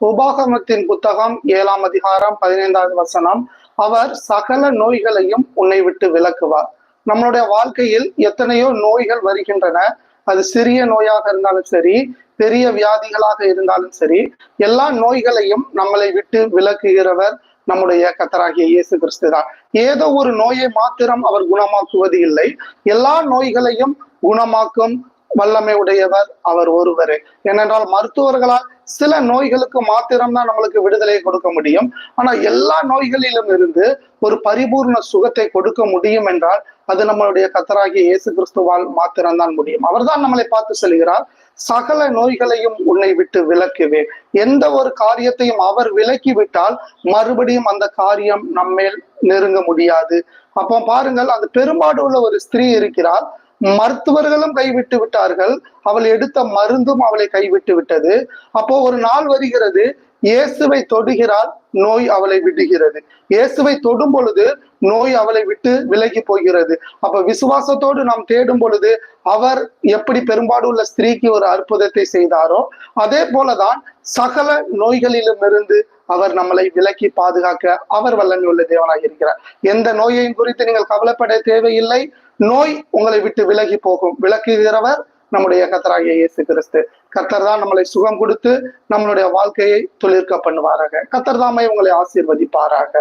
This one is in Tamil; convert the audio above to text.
உபாகமத்தின் புத்தகம் ஏழாம் அதிகாரம் பதினைந்தாவது வசனம். அவர் சகல நோய்களையும் உன்னை விட்டு விலக்குவார். நம்மளுடைய வாழ்க்கையில் எத்தனையோ நோய்கள் வருகின்றன. அது சிறிய நோயாக இருந்தாலும் சரி பெரிய வியாதிகளாக இருந்தாலும் சரி எல்லா நோய்களையும் நம்மளை விட்டு விலக்குகிறவர் நம்முடைய கத்தராகிய இயேசு கிறிஸ்து தான். ஏதோ ஒரு நோயை மாத்திரம் அவர் குணமாக்குவது இல்லை. எல்லா நோய்களையும் குணமாக்கும் வல்லமை உடையவர் அவர் ஒருவரே. ஏனென்றால் மருத்துவர்களால் சில நோய்களுக்கு மாத்திரம்தான் நம்மளுக்கு விடுதலை கொடுக்க முடியும். ஆனா எல்லா நோய்களிலும் இருந்து ஒரு பரிபூர்ண சுகத்தை கொடுக்க முடியும் என்றால் அது நம்மளுடைய கத்தராகிய இயேசு கிறிஸ்துவால் மாத்திரம்தான் முடியும். அவர்தான் நம்மளை பார்த்து சொல்கிறார் சகல நோய்களையும் உன்னை விட்டு விலக்குவேன். எந்த ஒரு காரியத்தையும் அவர் விலக்கி விட்டால் மறுபடியும் அந்த காரியம் நம்மேல் நெருங்க முடியாது. அப்போ பாருங்கள் அந்த பெரும்பாடு உள்ள ஒரு ஸ்திரீ இருக்கிறார் மருத்துவர்களும் கைவிட்டு விட்டார்கள். அவள் எடுத்த மருந்தும் அவளை கைவிட்டு விட்டது. அப்போ ஒரு நாள் வருகிறது. இயேசுவை தொடுகிறாள் நோய் அவளை விடுகிறது. இயேசுவை தொடும் பொழுது நோய் அவளை விட்டு விலகி போகிறது. அப்ப விசுவாசத்தோடு நாம் தேடும் பொழுது அவர் எப்படி பெரும்பாடு உள்ள ஸ்திரீக்கு ஒரு அற்புதத்தை செய்தாரோ அதே போலதான் சகல நோய்களிலும் இருந்து அவர் நம்மளை விலக்கி பாதுகாக்க அவர் வல்லமை உள்ள தேவனாக இருக்கிறார் எந்த நோயையும் குறித்து நீங்கள் கவலைப்பட தேவையில்லை. நோய் உங்களை விட்டு விலகி போகும். விளக்குகிறவர் நம்முடைய கத்தராகிய இயேசு கிறிஸ்து. கத்தர் தான் நம்மளை சுகம் கொடுத்து நம்மளுடைய வாழ்க்கையை துளிர்க்க பண்ணுவாராக. கத்தர் தாமே உங்களை ஆசீர்வதிப்பாராக.